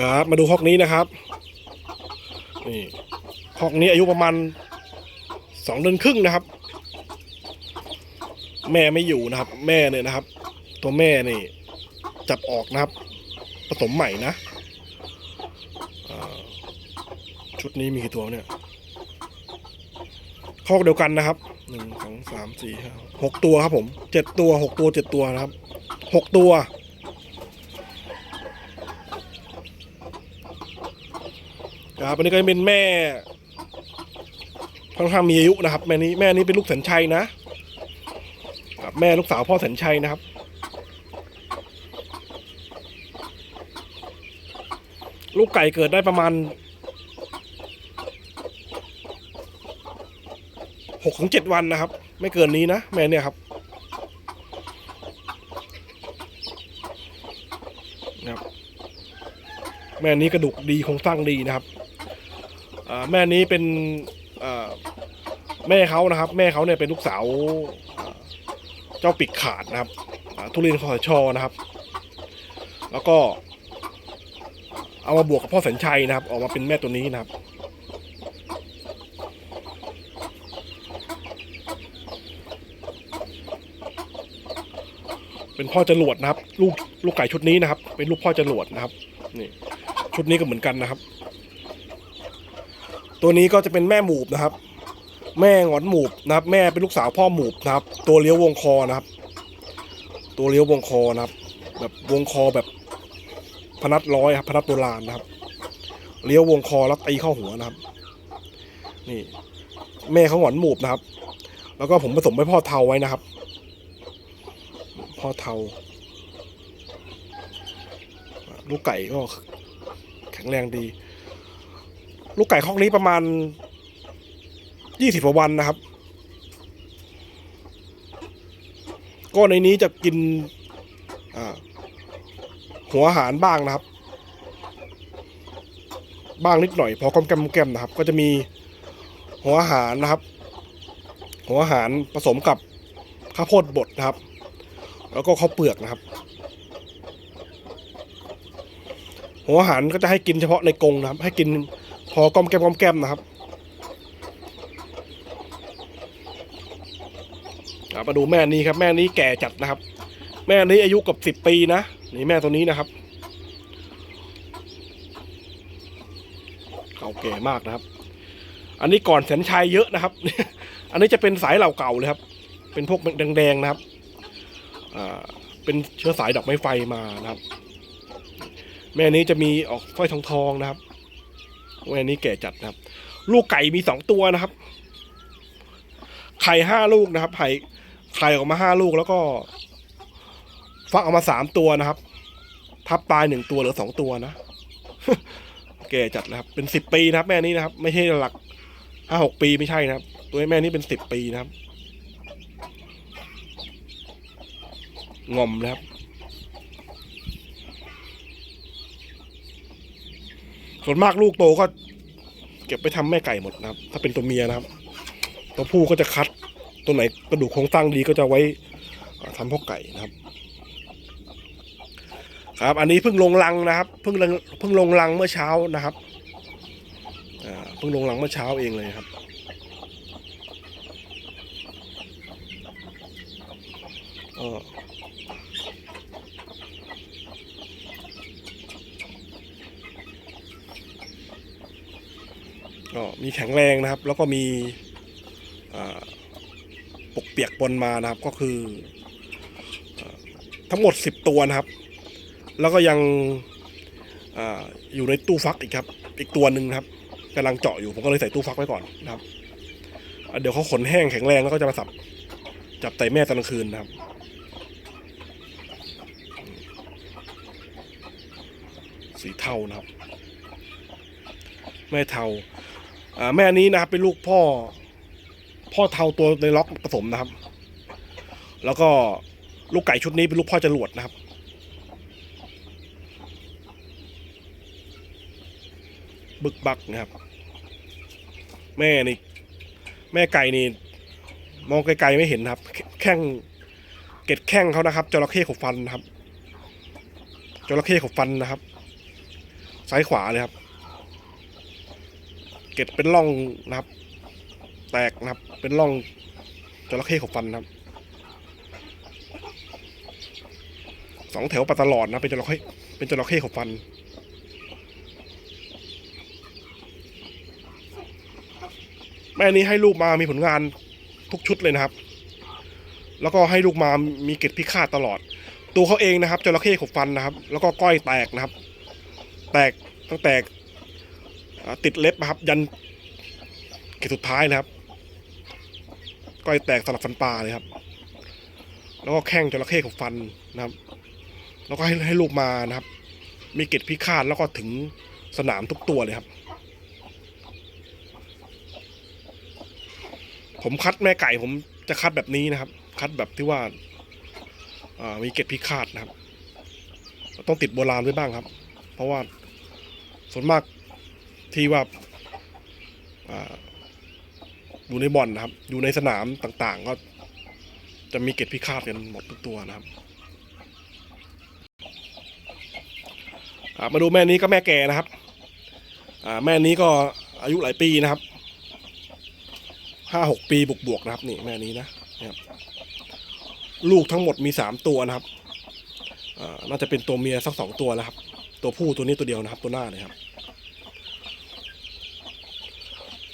ครับ มาดูฮอกนี้นะครับ นี่ฮอกนี้อายุประมาณสองเดือนครึ่งนะครับ แม่ไม่อยู่นะครับ แม่เนี่ยนะครับ ตัวแม่นี่ จับออกนะครับ ผสมใหม่นะชุดนี้มีกี่ตัวเนี่ยคอกเดียวกันนะครับหนึ่งสองสามสี่ห้าหกตัวครับผมเจ็ดตัวหกตัวเจ็ดตัวนะครับหกตัว ครับอันนี้ก็เป็นแม่ค่อนข้างมีอายุนะครับ แม่นี้แม่นี้เป็นลูกสัญชัยนะครับแม่ลูกสาวพ่อสัญชัยนะครับ ลูกไก่เกิดได้ประมาณหกถึงเจ็ดวันนะครับ ไม่เกินนี้นะ แม่เนี่ยครับนะครับ แม่นี้กระดูกดีโครงสร้างดีนะครับ แม่นี้เป็นแม่เขานะครับ แม่เขาเนี่ยเป็นลูกสาวเจ้าปิกขาดนะครับทุเรียนคอสชอนะครับ แล้วก็เอามาบวกกับพ่อสัญชัยนะครับ ออกมาเป็นแม่ตัวนี้นะครับ เป็นพ่อจรวดนะครับ ลูกลูกไก่ชุดนี้นะครับ เป็นลูกพ่อจรวดนะครับนี่ชุดนี้ก็เหมือนกันนะครับ ตัวนี้ก็จะเป็นแม่หมูบนะครับ แม่หงอนหมูบนะครับ แม่เป็นลูกสาวพ่อหมูบนะครับ ตัวเลี้ยววงคอนะครับ ตัวเลี้ยววงคอนะครับ แบบวงคอแบบพนัดร้อยครับพนัดโบราณนะครับ เลี้ยววงคอแล้วตีเข้าหัวนะครับ นี่ แม่เขาหงอนหมูบนะครับ แล้วก็ผมผสมไปพ่อเทาไว้นะครับ พ่อเทาลูกไก่ก็แข็งแรงดี ลูกไก่คอกนี้ประมาณยี่สิบกว่าวันนะครับ ก็ในนี้จะกินหัวอาหารบ้างนะครับ บ้างนิดหน่อยพอก้มแกมแกมนะครับ ก็จะมีหัวอาหารนะครับ หัวอาหารผสมกับข้าวโพดบดนะครับ แล้วก็ข้าวเปลือกนะครับ หัวอาหารก็จะให้กินเฉพาะในกรงนะครับ ให้กิน พอกอมแกมกอมแกมนะครับมาดูแม่นี้ครับ แม่นี้แก่จัดนะครับ แม่นี้อายุกับสิบปีนะนี่แม่ตัวนี้นะครับเก่าแก่มากนะครับ อันนี้ก่อนแสนชัยเยอะนะครับ อันนี้จะเป็นสายเหล่าเก่าเลยครับ เป็นพวกแดงๆนะครับอ่าเป็นเชื้อสายดอกไม้ไฟมานะครับ แม่นี้จะมีออกสร้อยทองทองนะครับ แม่นี้แก่จัดนะครับ ลูกไก่มีสองตัวนะครับ ไข่ห้าลูกนะครับ ไข่ไข่ออกมาห้าลูกแล้วก็ ฟักออกมาสามตัวนะครับ ทับตายหนึ่งตัวเหลือสองตัวนะแก่จัดนะครับ เป็นสิบปีนะครับ แม่นี้นะครับ ไม่ใช่หลักห้าหกปีไม่ใช่นะครับ ตัวแม่นี้เป็นสิบปีนะครับงอมนะครับ ส่วนมากลูกโตก็ เก็บไปทำแม่ไก่หมดนะครับ ถ้าเป็นตัวเมียนะครับตัวผู้ก็จะคัดตัวไหนกระดูกโครงสร้างดีก็จะไว้ทำพวกไก่นะครับ ครับ อันนี้เพิ่งลงรังนะครับ เพิ่งเพิ่งลงรังเมื่อเช้านะครับเพิ่งลงรังเมื่อเช้าเองเลยครับก็ ก็มีแข็งแรงนะครับ แล้วก็มีปกเปียกปนมานะครับก็คืออทั้งหมดสิบตัวนะครับ แล้วก็ยังออยู่ในตู้ฟักอีกครับ อีกตัวหนึ่งครับกำลังเจาะอยู่ผมก็เลยใส่ตู้ฟักไว้ก่อนนะครับ เดี๋ยวเขาขนแห้งแข็งแรงแล้วก็จะมาสับจับไตแม่ตอนกลางคืนนะครับสีเทานะครับ แม่เทา แม่นี้นะครับเป็นลูกพ่อ พ่อเทาตัวในล็อกผสมนะครับ แล้วก็ลูกไก่ชุดนี้เป็นลูกพ่อจรวดนะครับ บึกบักนะครับ แม่นี่ แม่ไก่นี่มองไกลๆไม่เห็นนะครับ แข้งเกล็ดแข้งเขานะครับจระเข้ขบฟันนะครับจระเข้ขบฟันนะครับ ซ้ายขวาเลยครับ เกล็ดเป็นร่องนะครับ แตกนะครับ เป็นร่องจระเข้ขบฟันนะครับสองแถวปัดตลอดนะเป็นจระเข้เป็นจระเข้ขบฟันแม่นี้ให้ลูกมามีผลงานทุกชุดเลยนะครับ แล้วก็ให้ลูกมามีเกล็ดพิฆาตตลอด ตัวเขาเองนะครับจระเข้ขบฟันนะครับ แล้วก็ก้อยแตกนะครับ แตกตั้งแต่ ติดเล็บนะครับ ยันเกล็ดสุดท้ายนะครับ ก้อยแตกสลับฟันปลาเลยครับ แล้วก็แข้งจระเข้ขบฟันนะครับ แล้วก็ให้ให้ลูกมานะครับ มีเกล็ดพิฆาตแล้วก็ถึงสนามทุกตัวเลยครับ ผมคัดแม่ไก่ผมจะคัดแบบนี้นะครับ คัดแบบที่ว่าามีเกล็ดพิฆาตนะครับ ต้องติดโบราณไว้บ้างครับ เพราะว่าส่วนมาก ที่ว่าอยู่ในบ่อนนะครับ อยู่ในสนามต่างๆ ก็จะมีเกล็ดพิฆาตกันหมดทุกตัวนะครับมาดูแม่นี้ก็แม่แก่นะครับแม่นี้ก็อายุหลายปีนะครับห้าหกปีบวกบวกนะครับนี่แม่นี้นะนะครับลูกทั้งหมดมีสามตัวนะครับน่าจะเป็นตัวเมียสักสองตัวแล้วครับ ตัวผู้ตัวนี้ตัวเดียวนะครับ ตัวหน้าเลยครับ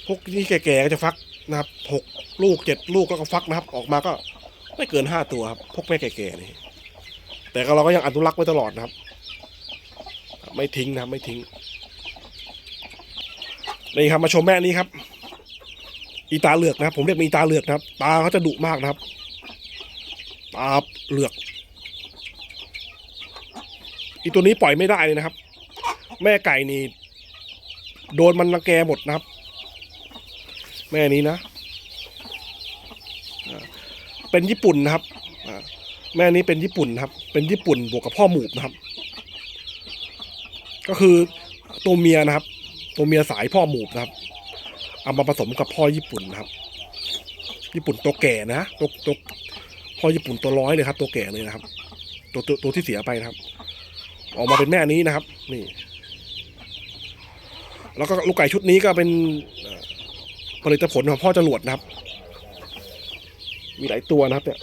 พว กนี้แก่ๆก็จะฟักนะครับหกลูกเจ็ดลูกแล้วก็ฟักนะครับ ออกมาก็ไม่เกินห้าตัวครับพวกแม่แก่ๆนี่แต่ก็เราก็ยังอนุรักษ์ไว้ตลอดนะครับ ไม่ทิ้งนะครับไม่ทิ้งนี่ครับมาชมแม่นี้ครับ อีตาเหลือกนะครับ ผมเรียกมีตาเหลือกนะครับ ตาเขาจะดุมากนะครับ ตาเหลือก อีตัวนี้ปล่อยไม่ได้เลยนะครับ แม่ไก่นี่โดนมันรังแกหมดนะครับ แม่นี้นะ เป็นญี่ปุ่นนะครับแม่นี้เป็นญี่ปุ่นนะครับ เป็นญี่ปุ่นบวกกับพ่อหมูบนะครับ ก็คือตัวเมียนะครับ ตัวเมียสายพ่อหมูบนะครับ เอามาผสมกับพ่อญี่ปุ่นนะครับ ญี่ปุ่นตัวแก่นะตัวตัวพ่อญี่ปุ่นตัวร้อยเลยครับ ตัวแก่เลยนะครับ ตัวตัวตัวที่เสียไปนะครับ ออกมาเป็นแม่นี้นะครับ นี่ แล้วก็ลูกไก่ชุดนี้ก็เป็น ผลิตผลของพ่อจรวดนะครับ มีหลายตัวนะครับเนี่ย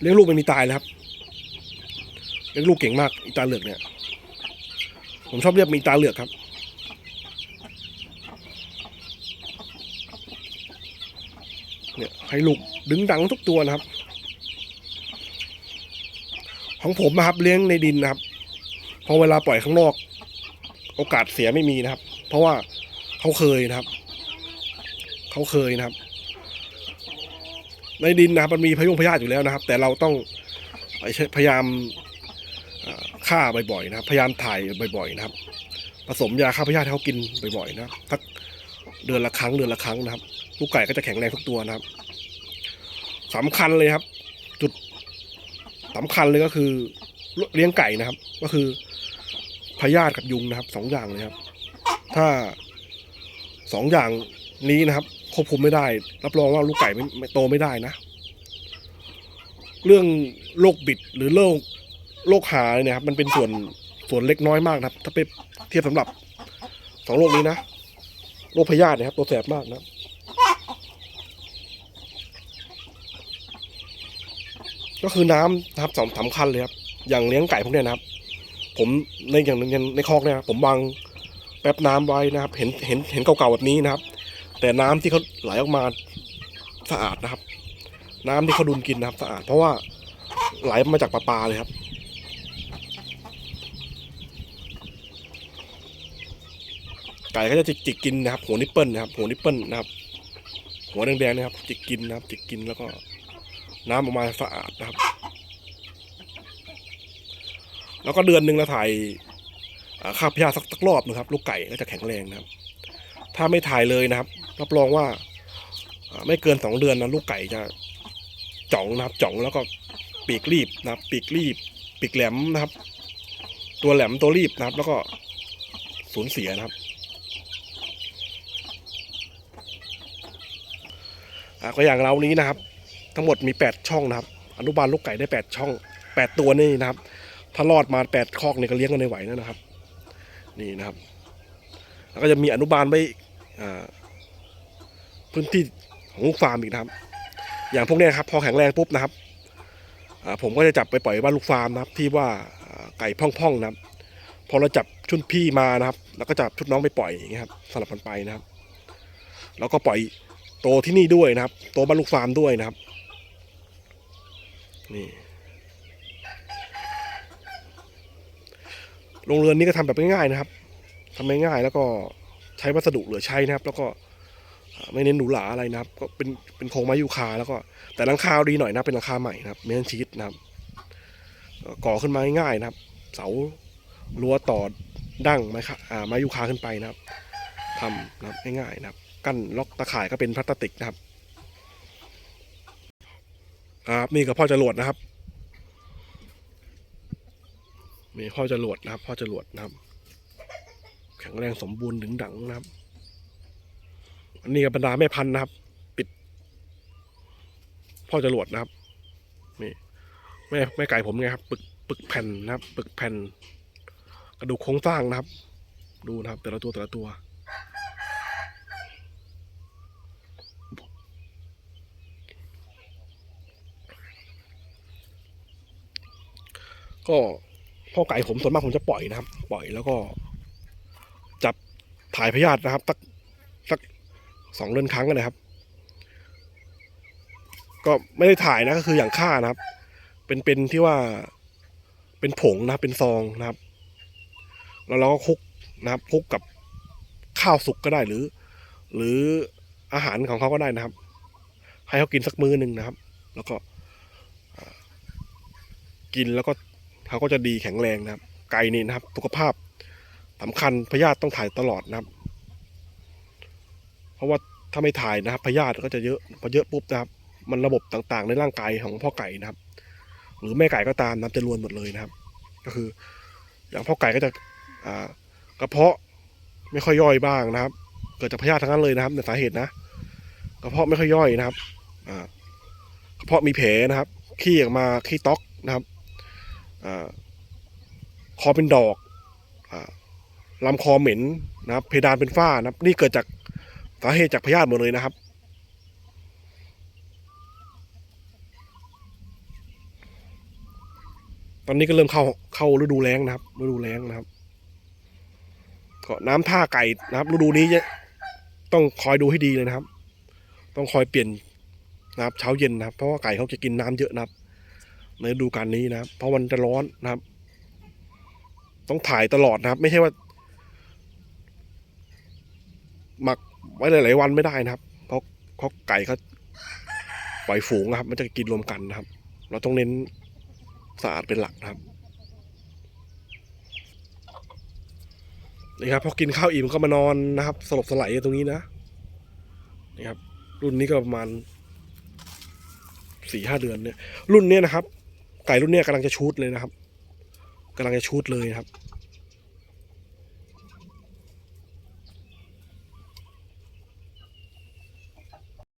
เลี้ยงลูกไม่มีตายเลยครับเลี้ยงลูกเก่งมากอีตาเหลือกเนี่ย ผมชอบเรียกมีตาเหลือกครับเนี่ยให้ลูกดึงดังทุกตัวนะครับ ของผมนะครับเลี้ยงในดินนะครับพอเวลาปล่อยข้างนอก โอกาสเสียไม่มีนะครับ เพราะว่าเขาเคยนะครับ เขาเคยนะครับ ในดินนะครับมันมีพยุงพยาธิอยู่แล้วนะครับ แต่เราต้องไปพยายามฆ่าบ่อยๆนะครับ พยายามถ่ายบ่อยๆนะครับ ผสมยาฆ่าพยาธิให้เขากินบ่อยๆนะครับสักเดือนละครั้งเดือนละครั้งนะครับลูกไก่ก็จะแข็งแรงทุกตัวนะครับสำคัญเลยครับ จุดสำคัญเลยก็คือเลี้ยงไก่นะครับ ก็คือพยาธิกับยุงนะครับสองอย่างเลยครับ ถ้าสองอย่างนี้นะครับ ควบคุมไม่ได้ รับรองว่าลูกไก่ไม่โตไม่ได้นะ เรื่องโรคบิดหรือโรคโรคหาเนี่ยครับมันเป็นส่วนส่วนเล็กน้อยมากนะครับ ถ้าไปเทียบสำหรับสองโรคนี้นะโรคพยาธิเนะครับ ตัวแสบมากนะก็คือน้ำนะครับสำสำคัญเลยครับ อย่างเลี้ยงไก่พวกเนี้ยนะครับ ผมในอย่างในคอกเนี่ยผมวางแป๊บน้ำไว้นะครับ เห็นเห็นเห็นเก่าๆแบบนี้นะครับ แต่น้ำที่เขาไหลออกมาสะอาดนะครับ น้ำที่เขาดุนกินนะครับ สะอาด เพราะว่าไหลมาจากปลาปลาเลยครับ ไก่ก็จะจิกจิกกินนะครับ หัวนิปเปิลนะครับ หัวนิปเปิลนะครับ หัวแดงๆนะครับ จิกกินนะครับ จิกกินแล้วก็ น้ำออกมาสะอาดนะครับ แล้วก็เดือนหนึ่งเราถ่ายอ่าพยาธิสักสักรอบนะครับ ลูกไก่ก็จะแข็งแรงนะครับ ถ้าไม่ถ่ายเลยนะครับ รับรองว่าไม่เกินสองเดือนนะลูกไก่จะจ่องนะครับจ่องแล้วก็ปีกรีบนะครับ ปีกรีบ ปีกแหลมนะครับ ตัวแหลมตัวรีบนะครับ แล้วก็สูญเสียนะครับก็อย่างเรานี้นะครับ ทั้งหมดมี 8 ช่องนะครับ อนุบาลลูกไก่ได้ 8 ช่อง 8 ตัวนี่นะครับ ถ้ารอดมา 8 คอกเนี่ยก็เลี้ยงกันในไหวนะครับ นี่นะครับ แล้วก็จะมีอนุบาลไว้อ่ พื้นที่ของลูกฟาร์มอีกนะครับ อย่างพวกนี้ครับพอแข็งแรงปุ๊บนะครับผมก็จะจับไปปล่อยบ้านลูกฟาร์มนะครับ ที่ว่าไก่พ่องๆนะครับ พอเราจับชุดพี่มานะครับ แล้วก็จับชุดน้องไปปล่อยอย่างเงี้ยครับสลับกันไปนะครับ แล้วก็ปล่อยโตที่นี่ด้วยนะครับ โตบ้านลูกฟาร์มด้วยนะครับ นี่โรงเรือนนี้ก็ทำแบบง่ายๆนะครับทำง่ายๆแล้วก็ ใช้วัสดุเหลือใช้นะครับ แล้วก็ไม่เน้นหรูหราอะไรนะครับ ก็เป็นเป็นโครงไม้ยูคาแล้วก็แต่หลังคาดีหน่อยนะเป็นหลังคาใหม่นะครับเมนชีตนะครับก่อขึ้นมาง่ายๆนะครับ เสารั้วต่อดั้งไม้ค่ะอ่าไม้ยูคาขึ้นไปนะครับทำนะครับง่ายๆนะครับ กั้นล็อกตะข่ายก็เป็นพลาสติกนะครับครับนี่กับพ่อจรวดนะครับมีพ่อจรวดนะครับ พ่อจรวดนะครับ แข็งแรงสมบูรณ์ถึงดังนะครับ อันนี้กับบรรดาแม่พันธุ์นะครับ ปิด พ่อจรวดนะครับ นี่แม่แม่ไก่ผมไงครับ ปึกปึกแผ่นนะครับ ปึกแผ่น กระดูกโครงสร้างนะครับ ดูนะครับ แต่ละตัวแต่ละตัวก็พ่อไก่ผมส่วนมากผมจะปล่อยนะครับ ปล่อยแล้วก็ ถ่ายพยาธินะครับสักสักสองเดือนครั้งนะครับ ก็ไม่ได้ถ่ายนะก็คืออย่างฆ่านะครับ เป็นเป็นที่ว่าเป็นผงนะครับ เป็นซองนะครับ แล้วเราก็คลุกนะครับคลุกกับข้าวสุกก็ได้หรือ หรืออาหารของเขาก็ได้นะครับ ให้เขากินสักมื้อหนึ่งนะครับ แล้วก็กินแล้วก็เขาก็จะดีแข็งแรงนะครับ ไก่นี่นะครับ สุขภาพ สำคัญพยาธิต้องถ่ายตลอดนะครับ เพราะว่าถ้าไม่ถ่ายนะครับพยาธิก็จะเยอะพอเยอะปุ๊บนะครับ มันระบบต่างๆ ในร่างกายของพ่อไก่นะครับ หรือแม่ไก่ก็ตามนะครับจะรวนหมดเลยนะครับ ก็คือ อย่างพ่อไก่ก็จะกระเพาะไม่ค่อยย่อยบ้างนะครับ เกิดจากพยาธิทั้งนั้นเลยนะครับในสาเหตุนะกระเพาะไม่ค่อยย่อยนะครับกระเพาะมีแผลนะครับขี้ออกมาขี้ต๊อกนะครับอคอเป็นดอกอ ลำคอเหม็นนะครับ เพดานเป็นฝ้านะครับ นี่เกิดจากสาเหตุจากพยาธิหมดเลยนะครับ ตอนนี้ก็เริ่มเข้าเข้าฤดูแล้งนะครับ ฤดูแล้งนะครับก็น้ำท่าไก่นะครับฤดูนี้จะต้องคอยดูให้ดีเลยนะครับ ต้องคอยเปลี่ยนนะครับ เช้าเย็นนะครับ เพราะว่าไก่เขาจะกินน้ำเยอะนะครับ ในฤดูการนี้นะครับ เพราะมันจะร้อนนะครับ ต้องถ่ายตลอดนะครับ ไม่ใช่ว่า หมักไว้หลายๆวันไม่ได้นะครับ เพราะเพราะไก่เขาปล่อยฝูงนะครับ มันจะกินรวมกันนะครับ เราต้องเน้นสะอาดเป็นหลักนะครับนี่ครับพอกินข้าวอิ่มก็มานอนนะครับ สลบสลายตรงนี้นะนี่ครับ รุ่นนี้ก็ประมาณสี่ห้าเดือนเนี่ย รุ่นเนี้ยนะครับ ไก่รุ่นเนี้ยกำลังจะชูดเลยนะครับกำลังจะชูดเลยครับ